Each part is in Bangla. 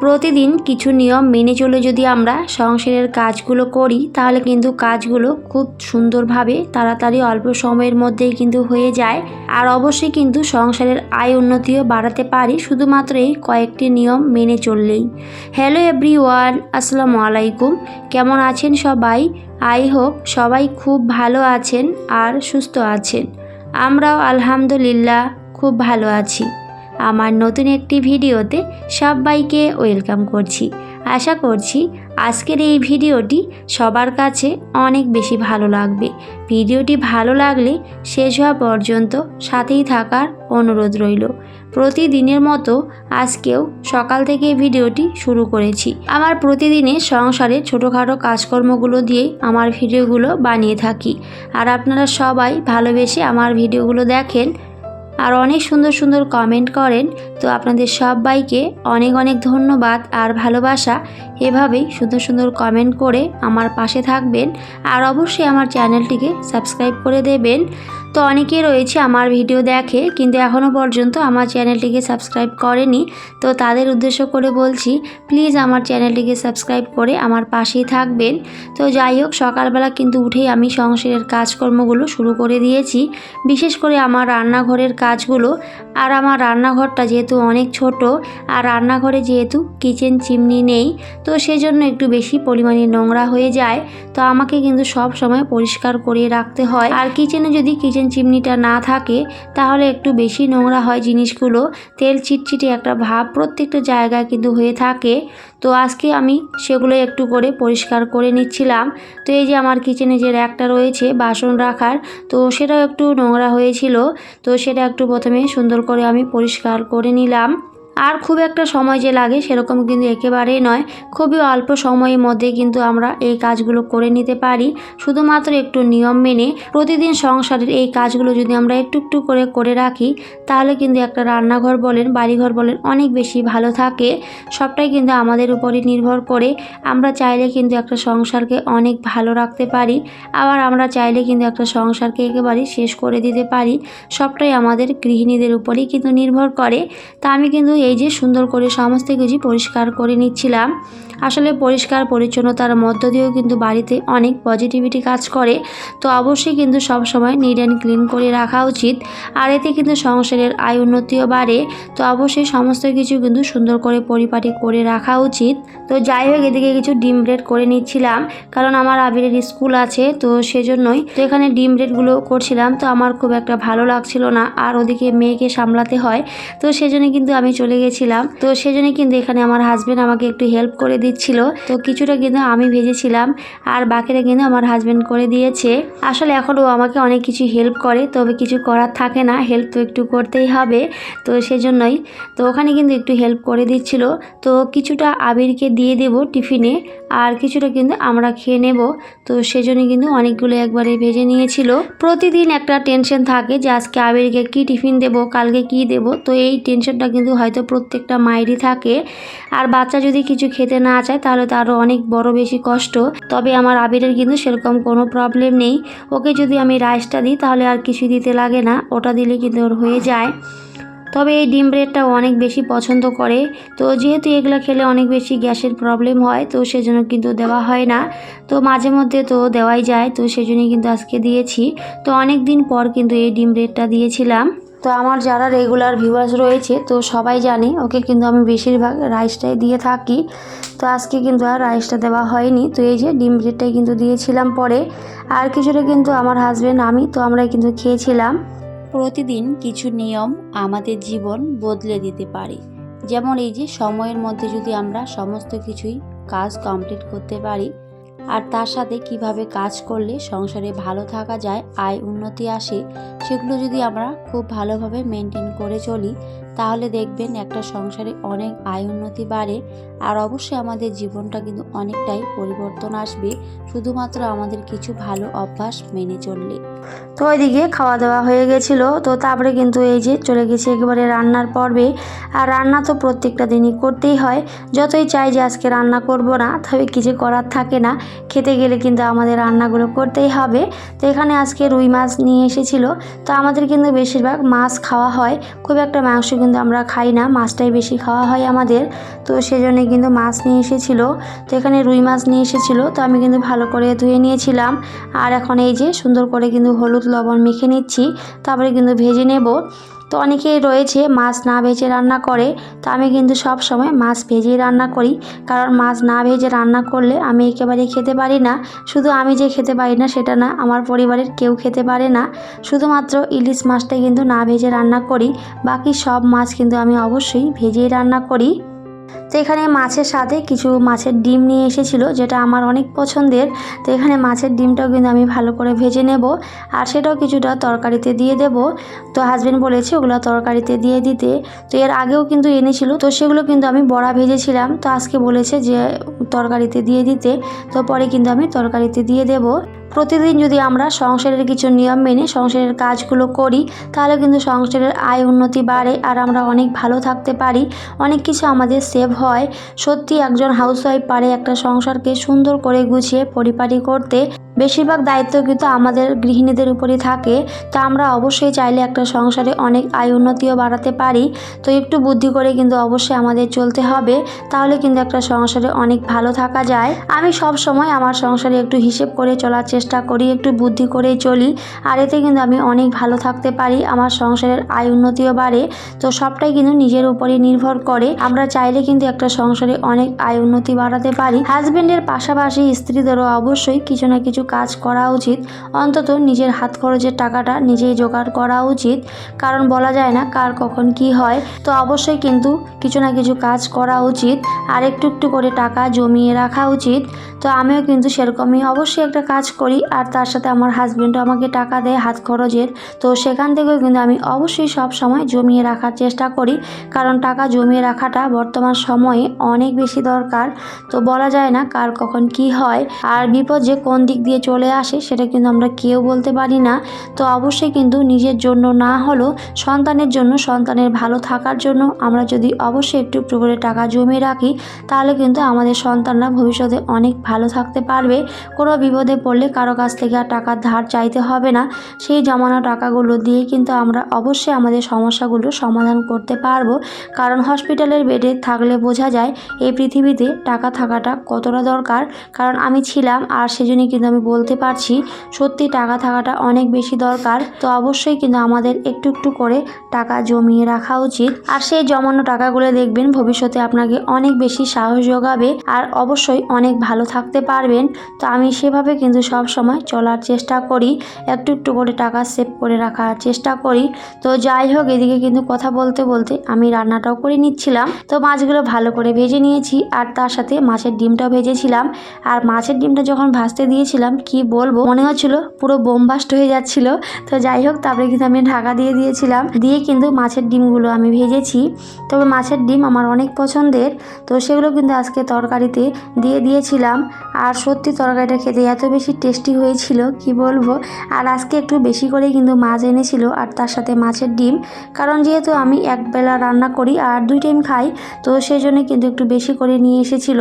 প্রতিদিন কিছু নিয়ম মেনে চলে যদি আমরা সংসারের কাজগুলো করি, তাহলে কিন্তু কাজগুলো খুব সুন্দরভাবে তাড়াতাড়ি অল্প সময়ের মধ্যেই কিন্তু হয়ে যায়। আর অবশ্যই কিন্তু সংসারের আয় উন্নতিও বাড়াতে পারি, শুধুমাত্র এই কয়েকটি নিয়ম মেনে চললেই। হ্যালো এভরি ওয়ান আসসালামু আলাইকুম। কেমন আছেন সবাই? আই হোপ সবাই খুব ভালো আছেন আর সুস্থ আছেন। আমরাও আলহামদুলিল্লাহ খুব ভালো আছি। আমার নতুন একটি ভিডিওতে সবাইকে ওয়েলকাম করছি। আশা করছি আজকের এই ভিডিওটি সবার কাছে অনেক বেশি ভালো লাগবে। ভিডিওটি ভালো লাগলে শেষ হওয়া পর্যন্ত সাথেই থাকার অনুরোধ রইল। প্রতিদিনের মতো আজকেও সকাল থেকে ভিডিওটি শুরু করেছি। আমার প্রতিদিনে সংসারের ছোটোখাটো কাজকর্মগুলো দিয়েই আমার ভিডিওগুলো বানিয়ে থাকি। আর আপনারা সবাই ভালোবেসে আমার ভিডিওগুলো দেখেন আর অনেক সুন্দর সুন্দর কমেন্ট করেন। তো আপনাদের সবাইকে অনেক অনেক ধন্যবাদ আর ভালোবাসা। এভাবেই সুন্দর সুন্দর কমেন্ট করে আমার পাশে থাকবেন। আর অবশ্যই আমার চ্যানেলটিকে সাবস্ক্রাইব করে দেবেন। তো অনেকে রয়েছে আমার ভিডিও দেখে, কিন্তু এখনও পর্যন্ত আমার চ্যানেলটিকে সাবস্ক্রাইব করেনি। তো তাদের উদ্দেশ্য করে বলছি, প্লিজ আমার চ্যানেলটিকে সাবস্ক্রাইব করে আমার পাশেই থাকবেন। তো যাই হোক, সকালবেলা কিন্তু উঠেই আমি সংসারের কাজকর্মগুলো শুরু করে দিয়েছি। বিশেষ করে আমার রান্নাঘরের কাজগুলো। আর আমার রান্নাঘরটা যেহেতু অনেক ছোট, আর রান্নাঘরে যেহেতু কিচেন চিমনি নেই, তো সেজন্য একটু বেশি পরিমাণে নোংরা হয়ে যায়। তো আমাকে কিন্তু সব সময় পরিষ্কার করে রাখতে হয়। আর কিচেনে যদি কিচেন চিমনিটা না থাকে, তাহলে একটু বেশি নোংরা হয় জিনিসগুলো। তেল চিটচিটে একটা ভাব প্রত্যেকটা জায়গায় কিন্তু হয়ে থাকে। তো আজকে আমি সেগুলো একটু করে পরিষ্কার করে নিচ্ছিলাম। তো এই যে আমার কিচেনে যে র্যাকটা রয়েছে, বাসন রাখার, তো সেটাও একটু নোংরা হয়েছিল। তো সেটা একটু প্রথমে সুন্দর করে আমি পরিষ্কার করে নিলাম। আর খুব একটা সময় যে লাগে সেরকম কিন্তু একেবারেই নয়। খুবই অল্প সময়ের মধ্যে কিন্তু আমরা এই কাজগুলো করে নিতে পারি। শুধুমাত্র একটু নিয়ম মেনে প্রতিদিন সংসারের এই কাজগুলো যদি আমরা একটু একটু করে করে রাখি, তাহলে কিন্তু একটা রান্নাঘর বলেন, বাড়িঘর বলেন অনেক বেশি ভালো থাকে। সবটাই কিন্তু আমাদের উপরই নির্ভর করে। আমরা চাইলে কিন্তু একটা সংসারকে অনেক ভালো রাখতে পারি। আবার আমরা চাইলে কিন্তু একটা সংসারকে একেবারেই শেষ করে দিতে পারি। সবটাই আমাদের গৃহিণীদের উপরেই কিন্তু নির্ভর করে। তা আমি কিন্তু এই যে সুন্দর করে সমস্ত কিছু পরিষ্কার করে নিচ্ছিলাম। আসলে পরিষ্কার পরিচ্ছন্নতার মধ্য দিয়েও কিন্তু বাড়িতে অনেক পজিটিভিটি কাজ করে। তো অবশ্যই কিন্তু সব সময় নিট অ্যান্ড ক্লিন করে রাখা উচিত। আর এতে কিন্তু সংসারের আয় উন্নতিও বাড়ে। তো অবশ্যই সমস্ত কিছু কিন্তু সুন্দর করে পরিপাটি করে রাখা উচিত। তো যাই হোক, এদিকে কিছু ডিম ব্রেড করে নিচ্ছিলাম। কারণ আমার আবিরের স্কুল আছে, তো সেজন্যই তো এখানে ডিম ব্রেডগুলো করছিলাম। তো আমার খুব একটা ভালো লাগছিল না। আর ওদিকে মেয়েকে সামলাতে হয়। তো সেজন্য কিন্তু আমি চলে গেছিলাম তো সেজন্য কিন্তু এখানে আমার হাজব্যান্ড আমাকে একটু হেল্প করে দিচ্ছিল। তো কিছুটা কিন্তু আমি ভেজেছিলাম আর বাকিটা কিন্তু আমার হাজব্যান্ড করে দিয়েছে। আসলে এখন ও আমাকে অনেক কিছু হেল্প করে, তবে কিছু করার থাকে না। হেল্প তো একটু করতেই হবে। তো সেজন্যই তো ওখানে কিন্তু একটু হেল্প করে দিচ্ছিল। তো কিছুটা আবিরকে দিয়ে দেব টিফিনে আর কিছুটা কিন্তু আমরা খেয়ে নেব। তো সেজন্য কিন্তু অনেকগুলো একবারে ভেজে নিয়েছিল। প্রতিদিন একটা টেনশন থাকে যে আজকে আবিরকে কি টিফিন দেব, কালকে কি দেব? তো এই টেনশনটা কিন্তু হয়তো প্রত্যেকটা মায়েরই থাকে। আর বাচ্চা যদি কিছু খেতে না চায়, তাহলে তো আরও অনেক বড় বেশি কষ্ট। তবে আমার আবিরের কিন্তু সেরকম কোনো প্রবলেম নেই। ওকে যদি আমি রাইসটা দিই, তাহলে আর কিছু দিতে লাগে না। ওটা দিলে কিন্তু ওর হয়ে যায়। তবে এই ডিম ব্রেডটা অনেক বেশি পছন্দ করে। তো যেহেতু এগুলো খেলে অনেক বেশি গ্যাসের প্রবলেম হয়, তো সেজন্য কিন্তু দেওয়া হয় না। তো মাঝে মধ্যে তো দেওয়াই যায়। তো সেজন্যই কিন্তু আজকে দিয়েছি। তো অনেক দিন পর কিন্তু এই ডিম ব্রেডটা দিয়েছিলাম। তো আমার যারা রেগুলার ভিউয়ার্স রয়েছে, তো সবাই জানে, ওকে কিন্তু আমি বেশিরভাগ রাইসটাই দিয়ে থাকি। তো আজকে কিন্তু আর রাইসটা দেওয়া হয়নি। তো এই যে ডিম ব্রেডটাই কিন্তু দিয়েছিলাম পরে। আর কিছুটা কিন্তু আমার হাজব্যান্ড আমি, তো আমরা কিন্তু খেয়েছিলাম। প্রতিদিন কিছু নিয়ম আমাদের জীবন বদলে দিতে পারে। যেমন এই যে সময়ের মধ্যে যদি আমরা সমস্ত কিছুই কাজ কমপ্লিট করতে পারি আর তার সাথে কীভাবে কাজ করলে সংসারে ভালো থাকা যায়, আয় উন্নতি আসে, সেগুলো যদি আমরা খুব ভালোভাবে মেনটেন করে চলি তাহলে দেখবেন একটা সংসারে অনেক আয় উন্নতি বাড়ে আর অবশ্যই আমাদের জীবনটা কিন্তু অনেকটাই পরিবর্তন আসবে, শুধুমাত্র আমাদের কিছু ভালো অভ্যাস মেনে চললে। তো ওইদিকে খাওয়া দাওয়া হয়ে গেছিল, তো তারপরে কিন্তু এই যে চলে গেছি একেবারে রান্নার পর্বে। আর রান্না তো প্রত্যেকটা দিনই করতেই হয়, যতই চাই যে আজকে রান্না করব না, তবে কিছু করার থাকে না। খেতে গেলে কিন্তু আমাদের রান্নাগুলো করতেই হবে। তো এখানে আজকে রুই মাছ নিয়ে এসেছিল, তো আমাদের কিন্তু বেশিরভাগ মাছ খাওয়া হয়, খুব একটা মাংস কিন্তু আমরা খাই না, মাছটাই বেশি খাওয়া হয় আমাদের। তো সেজন্য কিন্তু মাছ নিয়ে এসেছিল। তো এখানে রুই মাছ নিয়ে এসেছিল। তো আমি কিন্তু ভালো করে ধুয়ে নিয়েছিলাম। আর এখন এই যে সুন্দর করে কিন্তু হলুদ লবণ মেখে নিচ্ছি। তারপরে কিন্তু ভেজে নেব। তো অনেকেই রয়েছে মাছ না ভেজে রান্না করে, তো আমি কিন্তু সব সময় মাছ ভেজেই রান্না করি। কারণ মাছ না ভেজে রান্না করলে আমি একেবারে খেতে পারি না। শুধু আমি যে খেতে পারি না, সেটা না, আমার পরিবারের কেউ খেতে পারে না। শুধুমাত্র ইলিশ মাছটাই কিন্তু না ভেজে রান্না করি, বাকি সব মাছ কিন্তু আমি অবশ্যই ভেজেই রান্না করি। তো এখানে মাছের সাথে কিছু মাছের ডিম নিয়ে এসেছিল, যেটা আমার অনেক পছন্দের। তো এখানে মাছের ডিমটাও কিন্তু আমি ভালো করে ভেজে নেব, আর সেটাও কিছুটা তরকারিতে দিয়ে দেব। তো হাজবেন্ড বলেছে ওগুলো তরকারিতে দিয়ে দিতে। তো এর আগেও কিন্তু এনেছিল, তো সেগুলো কিন্তু আমি বড়া ভেজেছিলাম। তো আজকে বলেছে যে তরকারিতে দিয়ে দিতে, তো পরে কিন্তু আমি তরকারিতে দিয়ে দেব। প্রতিদিন যদি আমরা সংসারের কিছু নিয়ম মেনে সংসারের কাজগুলো করি, তাহলে কিন্তু সংসারের আয় উন্নতি বাড়ে আর আমরা অনেক ভালো থাকতে পারি। অনেক কিছু আমাদের সেভ হয়। সত্যি একজন হাউসওয়াইফ পারে একটা সংসারকে সুন্দর করে গুছিয়ে পরিপাটি করতে। বেশিরভাগ দায়িত্ব কিন্তু আমাদের গৃহিণীদের উপরই থাকে, তো আমরা অবশ্যই চাইলে একটা সংসারে অনেক আয় উন্নতিও বাড়াতে পারি। তো একটু বুদ্ধি করে কিন্তু অবশ্যই আমাদের চলতে হবে, তাহলে কিন্তু একটা সংসারে অনেক ভালো থাকা যায়। আমি সব সময় আমার সংসারে একটু হিসেব করে চলার চেষ্টা করি, একটু বুদ্ধি করেই চলি, আর এতে কিন্তু আমি অনেক ভালো থাকতে পারি, আমার সংসারের আয় উন্নতিও বাড়ে, তো সবটাই কিন্তু নিজের উপরে নির্ভর করে। আমরা চাইলে কিন্তু একটা সংসারে অনেক আয় উন্নতি বাড়াতে পারি। হাজবেন্ডের পাশাপাশি স্ত্রীদেরও অবশ্যই কিছু না কিছু কাজ করা উচিত। অন্তত নিজের হাত খরচের টাকাটা নিজেই জোগাড় করা উচিত। কারণ বলা যায় না কার কখন কি হয়। তো অবশ্যই কিন্তু কিছু না কিছু কাজ করা উচিত। আর একটু একটু করে টাকা জমিয়ে রাখা উচিত। তো আমিও কিন্তু সেরকমই অবশ্যই একটা কাজ করি। আর তার সাথে আমার হাজব্যান্ডও আমাকে টাকা দেয় হাত খরচের। তো সেখান থেকেও কিন্তু আমি অবশ্যই সব সময় জমিয়ে রাখার চেষ্টা করি। কারণ টাকা জমিয়ে রাখাটা বর্তমান সময়ে অনেক বেশি দরকার। তো বলা যায় না কার কখন কি হয়। আর বিপদ যে কোন দিক দিয়ে চলে আসে, সেটা কিন্তু আমরা কেউ বলতে পারি না। তো অবশ্যই কিন্তু নিজের জন্য না হলেও সন্তানের জন্য, সন্তানের ভালো থাকার জন্য আমরা যদি অবশ্যই একটু একটু করে টাকা জমিয়ে রাখি, তাহলে কিন্তু আমাদের সন্তানরা ভবিষ্যতে অনেক ভালো থাকতে পারবে। কোনো বিপদে পড়লে কারও কাছ থেকে আর টাকার ধার চাইতে হবে না। সেই জমানো টাকাগুলো দিয়ে কিন্তু আমরা অবশ্যই আমাদের সমস্যাগুলো সমাধান করতে পারব। কারণ হসপিটালের বেডে থাকলে বোঝা যায়, এই পৃথিবীতে টাকা থাকাটা কতটা দরকার। কারণ আমি ছিলাম আর সেজন্যই কিন্তু আমি বলতে পারছি, সত্যি টাকা থাকাটা অনেক বেশি দরকার। তো অবশ্যই কিন্তু আমাদের একটু একটু করে টাকা জমিয়ে রাখা উচিত। আর সেই জমানো টাকাগুলো দেখবেন ভবিষ্যতে আপনাকে অনেক বেশি সাহস যোগাবে আর অবশ্যই অনেক ভালো থাকতে পারবেন। তো আমি সেভাবে কিন্তু সব সময় চলার চেষ্টা করি, একটু একটু করে টাকা সেভ করে রাখার চেষ্টা করি। তো যাই হোক, এদিকে কিন্তু কথা বলতে বলতে আমি রান্নাটাও করে নিচ্ছিলাম। তো মাছগুলো ভালো করে ভেজে নিয়েছি আর তার সাথে মাছের ডিমটাও ভেজেছিলাম। আর মাছের ডিমটা যখন ভাজতে দিয়েছিলাম কি বলব? মনে হচ্ছিল পুরো বোমবাস্ট হয়ে যাচ্ছিল। তো যাই হোক, তারপরে কিন্তু আমি ঢাকা দিয়ে দিয়েছিলাম। দিয়ে কিন্তু মাছের ডিমগুলো আমি ভেজেছি। তবে মাছের ডিম আমার অনেক পছন্দের। তো সেগুলো কিন্তু আজকে তরকারিতে দিয়ে দিয়েছিলাম। আর সত্যি তরকারিটা খেতে এত বেশি টেস্টি হয়েছিল, কি বলব? আর আজকে একটু বেশি করেই কিন্তু মাছ এনেছিল আর তার সাথে মাছের ডিম। কারণ যেহেতু আমি এক বেলা রান্না করি আর দুই টাইম খাই, তো সেই জন্য কিন্তু একটু বেশি করে নিয়ে এসেছিল।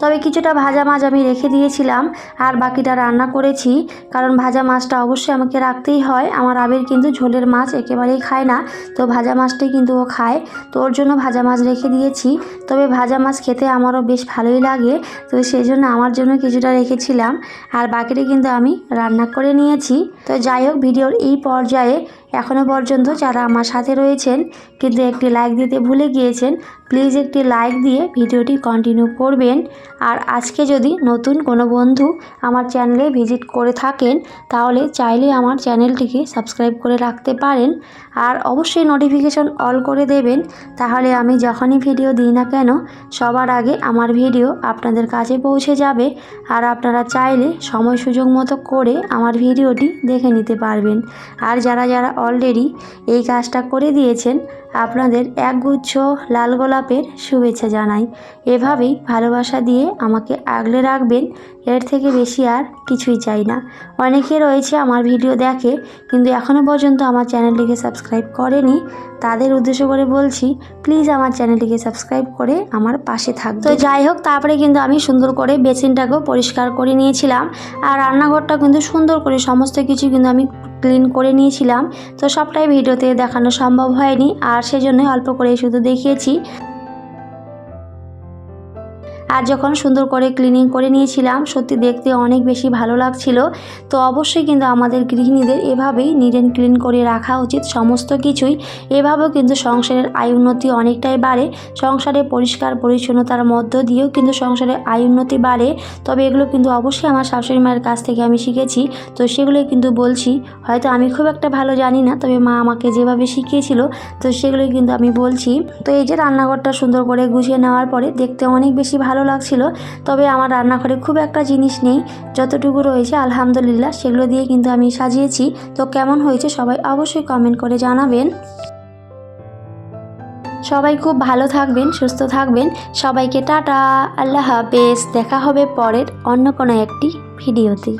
তবে কিছুটা ভাজা মাছ আমি রেখে দিয়েছিলাম আর বাকিটা রান্না করেছি, কারণ ভাজা মাছটা অবশ্যই আমাকে রাখতেই হয়। আমার আবির কিন্তু ঝোলের মাছ একেবারেই খায় না, তো ভাজা মাছটাই কিন্তু ও খায়। তো ওর জন্য ভাজা মাছ রেখে দিয়েছি। তবে ভাজা মাছ খেতে আমারও বেশ ভালোই লাগে, তো সেই জন্য আমার জন্য কিছুটা রেখেছিলাম। আর বাকিটা কিন্তু আমি রান্না করে নিয়েছি। তো যাই হোক, ভিডিওর এই পর্যায়ে এখনও পর্যন্ত যারা আমার সাথে রয়েছেন, কিন্তু একটি লাইক দিতে ভুলে গিয়েছেন প্লিজ একটি লাইক দিয়ে ভিডিওটি কন্টিনিউ করবেন। আর আজকে যদি নতুন কোনো বন্ধু আমার চ্যানেলে ভিজিট করে থাকেন, তাহলে চাইলে আমার চ্যানেলটিকে সাবস্ক্রাইব করে রাখতে পারেন। আর অবশ্যই নোটিফিকেশন অল করে দেবেন, তাহলে আমি যখনই ভিডিও দিই না কেন, সবার আগে আমার ভিডিও আপনাদের কাছে পৌঁছে যাবে। আর আপনারা চাইলে সময় সুযোগ মতো করে আমার ভিডিওটি দেখে নিতে পারবেন। আর যারা যারা অলরেডি এই কাজটা করে দিয়েছেন। আপনাদের একগুচ্ছ লাল গোলাপের শুভেচ্ছা জানাই। এভাবেই ভালোবাসা দিয়ে আমাকে আগলে রাখবেন, এর থেকে বেশি আর কিছুই চাই না। অনেকে রয়েছে আমার ভিডিও দেখে, কিন্তু এখনও পর্যন্ত আমার চ্যানেলটিকে সাবস্ক্রাইব করেনি। তাদের উদ্দেশ্য করে বলছি, প্লিজ আমার চ্যানেলটিকে সাবস্ক্রাইব করে আমার পাশে থাকবে তো যাই হোক, তারপরে কিন্তু আমি সুন্দর করে বেসিনটাকেও পরিষ্কার করে নিয়েছিলাম। আর রান্নাঘরটা কিন্তু সুন্দর করে সমস্ত কিছু কিন্তু আমি ক্লিন করে নিয়েছিলাম। তো সবটাই ভিডিওতে দেখানো সম্ভব হয়নি। আর সেজন্য অল্প করে শুধু দেখিয়েছি। আর যখন সুন্দর করে ক্লিনিং করে নিয়েছিলাম, সত্যি দেখতে অনেক বেশি ভালো লাগছিল। তো অবশ্যই কিন্তু আমাদের গৃহিণীদের এভাবেই নিট অ্যান্ড ক্লিন করে রাখা উচিত সমস্ত কিছুই। এভাবেও কিন্তু সংসারের আয় উন্নতি অনেকটাই বাড়ে। সংসারে পরিষ্কার পরিচ্ছন্নতার মধ্য দিয়েও কিন্তু সংসারের আয় উন্নতি বাড়ে। তবে এগুলো কিন্তু অবশ্যই আমার শাশুড়ি মায়ের কাছ থেকে আমি শিখেছি। তো সেগুলোই কিন্তু বলছি। হয়তো আমি খুব একটা ভালো জানি না, তবে মা আমাকে যেভাবে শিখিয়েছিল, তো সেগুলোই কিন্তু আমি বলছি। তো এই যে রান্নাঘরটা সুন্দর করে গুছিয়ে নেওয়ার পরে দেখতে অনেক বেশি ভালো লাগছিল, তবে আমার রান্নাঘরে খুব একটা জিনিস নেই, যতটুকু রয়েছে আলহামদুলিল্লাহ সেগুলো দিয়ে কিন্তু আমি সাজিয়েছি। তো কেমন হয়েছে সবাই অবশ্যই কমেন্ট করে জানাবেন। সবাই খুব ভালো থাকবেন, সুস্থ থাকবেন। সবাইকে টাটা, আল্লাহ হাফেজ। দেখা হবে পরের অন্য কোনো একটি ভিডিওতে।